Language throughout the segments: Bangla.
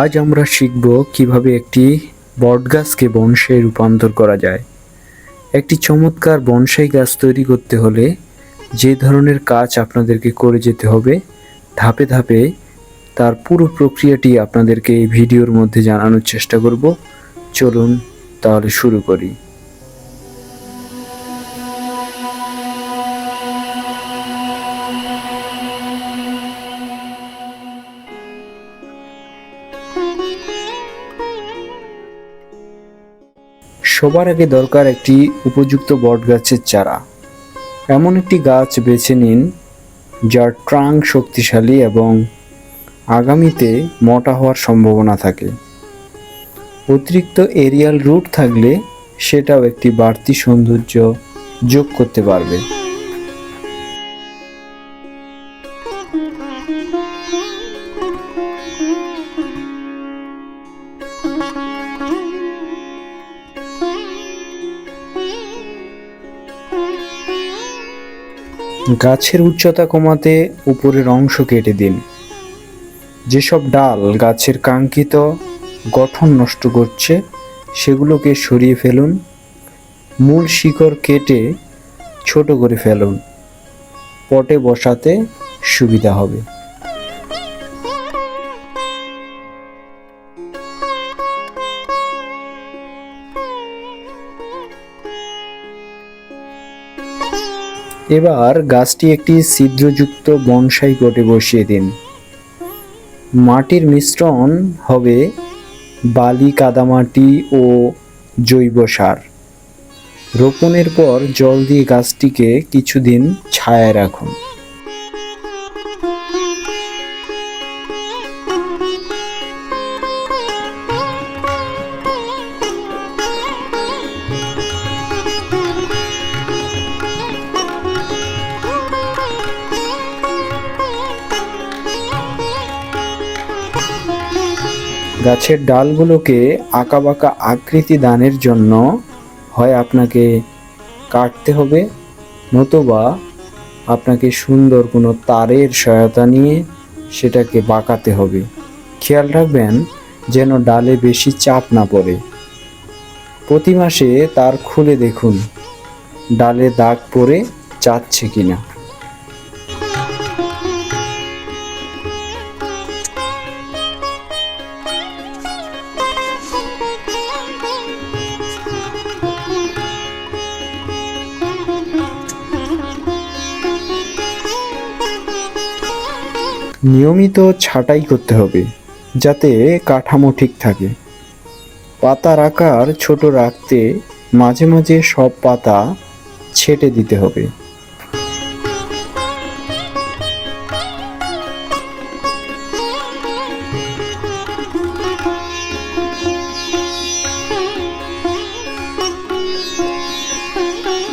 আজ আমরা শিখব কীভাবে একটি বটগাছকে বনসাই রূপান্তর করা যায়। একটি চমৎকার বনসাই গাছ তৈরি করতে হলে যে ধরনের কাজ আপনাদেরকে করে যেতে হবে, ধাপে ধাপে তার পুরো প্রক্রিয়াটি আপনাদেরকে এই ভিডিওর মধ্যে জানানোর চেষ্টা করব। চলুন তাহলে শুরু করি। সবার আগে দরকার একটি উপযুক্ত বট গাছের চারা। এমন একটি গাছ বেছে নিন, যার ট্রাং শক্তিশালী এবং আগামীতে মোটা হওয়ার সম্ভাবনা থাকে। অতিরিক্ত এরিয়াল রুট থাকলে সেটাও একটি বাড়তি সৌন্দর্য যোগ করতে পারবে। গাছের উচ্চতা কমাতে উপরের অংশ কেটে দিন। যেসব ডাল গাছের কাঙ্ক্ষিত গঠন নষ্ট করছে, সেগুলোকে সরিয়ে ফেলুন। মূল শিকড় কেটে ছোট করে ফেলুন। পটে বসাতে সুবিধা হবে। এবার গাছটি একটি ছিদ্রযুক্ত বনসাই কোটে বসিয়ে দিন। মাটির মিশ্রণ হবে বালি, কাদামাটি ও জৈব সার। রোপণের পর জল দিয়ে গাছটিকে কিছুদিন ছায়ায় রাখুন। গাছের ডালগুলোকে আঁকাবাঁকা আকৃতি দানের জন্য হয় আপনাকে কাটতে হবে, নতুবা আপনাকে সুন্দর কোনো তারের সহায়তা নিয়ে সেটাকে বাঁকাতে হবে। খেয়াল রাখবেন যেন ডালে বেশি চাপ না পড়ে। প্রতি মাসে তার খুলে দেখুন, ডালে দাগ পড়ে যাচ্ছে কিনা। নিয়মিত ছাঁটাই করতে হবে, যাতে কাঠামো ঠিক থাকে। পাতার আকার ছোট রাখতে মাঝে মাঝে সব পাতা ছেটে দিতে হবে।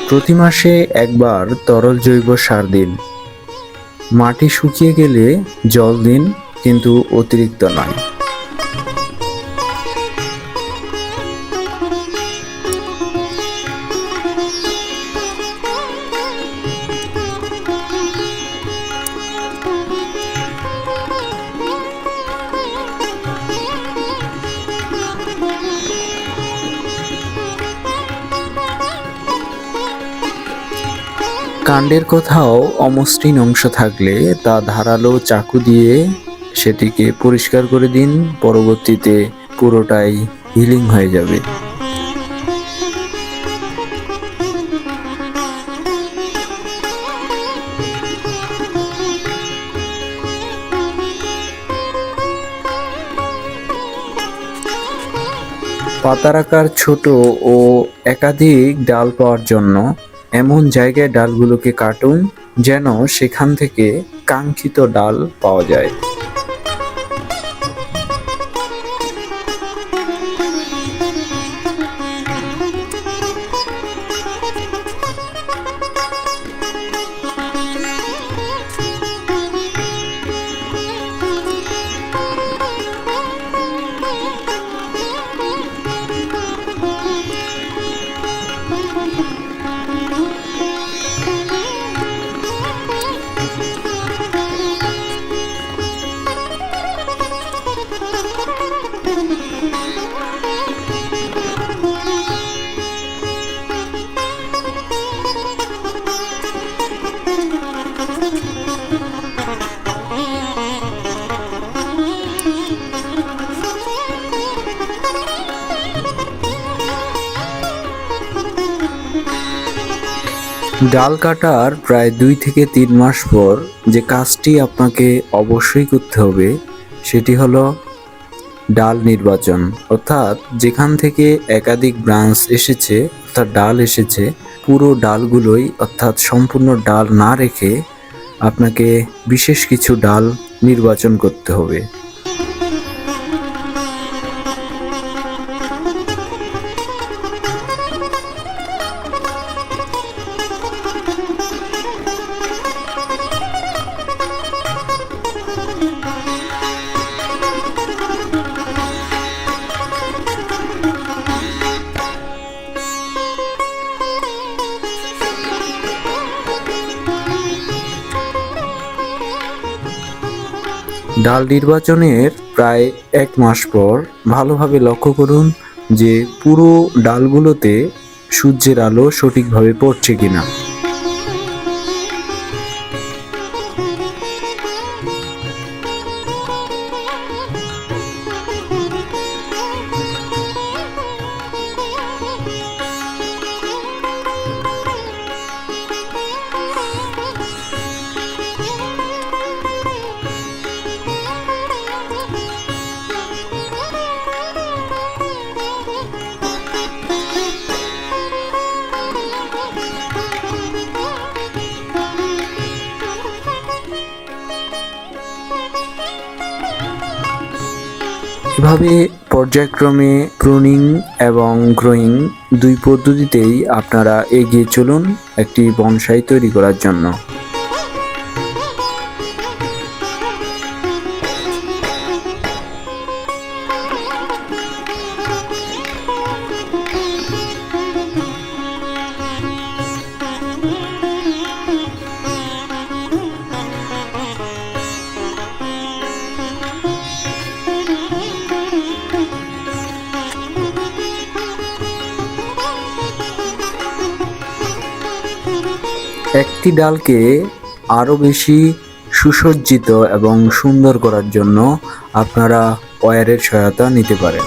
প্রতি মাসে একবার তরল জৈব সার দিন। মাটি শুকিয়ে গেলে জল দিন কিন্তু অতিরিক্ত নয়। কাণ্ডের কোথাও অমসৃণ অংশ থাকলে তা ধারালো চাকু দিয়ে সেটিকে পরিষ্কার করে দিন, পরবর্তীতে পুরোটাই হিলিং হয়ে যাবে। পাতার আকার ছোট ও একাধিক ডাল পাওয়ার জন্য এমন জায়গায় ডালগুলোকে কাটুন যেন সেখান থেকে কাঙ্ক্ষিত ডাল পাওয়া যায়। ডাল কাটার প্রায় দুই থেকে তিন মাস পর যে কাজটি আপনাকে অবশ্যই করতে হবে, সেটি হলো ডাল নির্বাচন। অর্থাৎ যেখান থেকে একাধিক ব্রাঞ্চ এসেছে, অর্থাৎ ডাল এসেছে, পুরো ডালগুলোই, অর্থাৎ সম্পূর্ণ ডাল না রেখে আপনাকে বিশেষ কিছু ডাল নির্বাচন করতে হবে। ডাল নির্বাচনের প্রায় এক মাস পর ভালোভাবে লক্ষ্য করুন যে পুরো ডালগুলোতে সূর্যের আলো সঠিকভাবে পড়ছে কিনা। এভাবে পর্যায়ক্রমে প্রুনিং এবং গ্রোয়িং দুই পদ্ধতিতেই আপনারা এগিয়ে চলুন একটি বনসাই তৈরি করার জন্য? একটি ডালকে আরও বেশি সুসজ্জিত এবং সুন্দর করার জন্য আপনারা ওয়্যারের সহায়তা নিতে পারেন।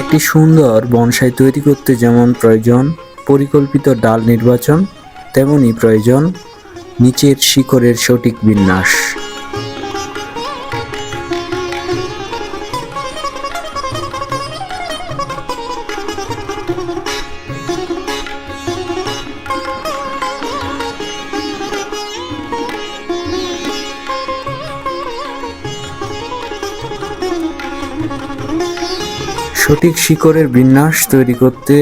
একটি সুন্দর বনসাই তৈরি করতে যেমন প্রয়োজন পরিকল্পিত ডাল নির্বাচন তেমনই প্রয়োজন নিচের শিকড়ের সঠিক বিন্যাস। সঠিক শিকড়ের বিন্যাস তৈরি করতে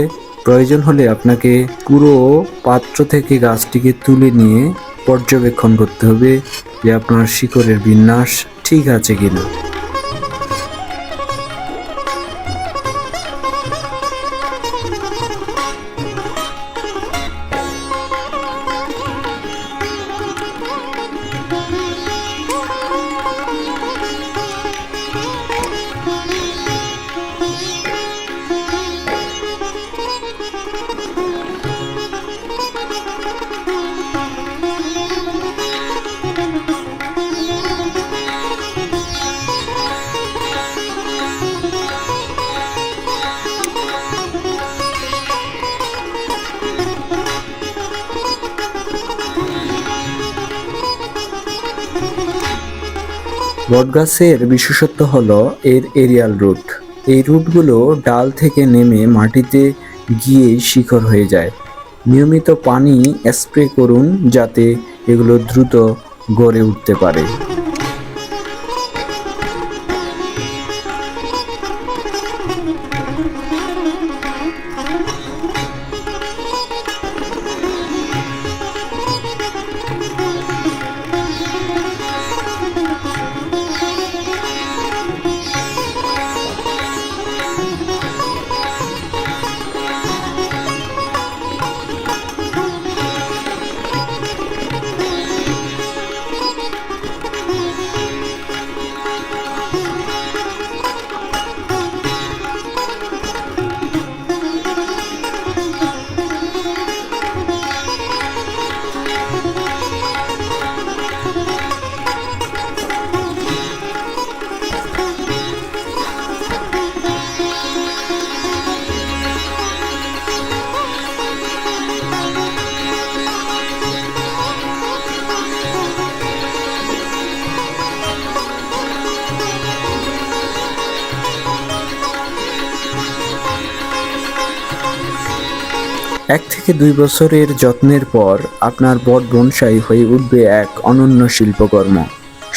প্রয়োজন হলে আপনাকে পুরো পাত্র থেকে গাছটিকে তুলে নিয়ে পর্যবেক্ষণ করতে হবে যে আপনার শিকড়ের বিন্যাস ঠিক আছে কিনা। বটগাছের বিশেষত্ব হলো এর এরিয়াল রুট। এই রুটগুলো ডাল থেকে নেমে মাটিতে গিয়ে শিকড় হয়ে যায়। নিয়মিত পানি স্প্রে করুন যাতে এগুলো দ্রুত গড়ে উঠতে পারে। এক থেকে দুই বছরের যত্নের পর আপনার বট বনসাই হয়ে উঠবে এক অনন্য শিল্পকর্ম।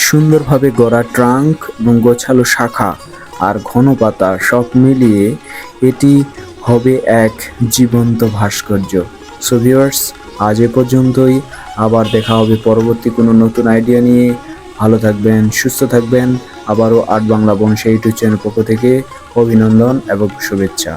সুন্দরভাবে গড়া ট্রাঙ্ক এবং গোছালো শাখা আর ঘন পাতা সব মিলিয়ে এটি হবে এক জীবন্ত ভাস্কর্য। সো ভিউয়ার্স আজ এ পর্যন্তই। আবার দেখা হবে পরবর্তী কোনো নতুন আইডিয়া নিয়ে। ভালো থাকবেন, সুস্থ থাকবেন। আবারও আট বাংলা বংশা ইউটিউব চ্যানেল পক্ষ থেকে অভিনন্দন এবং শুভেচ্ছা।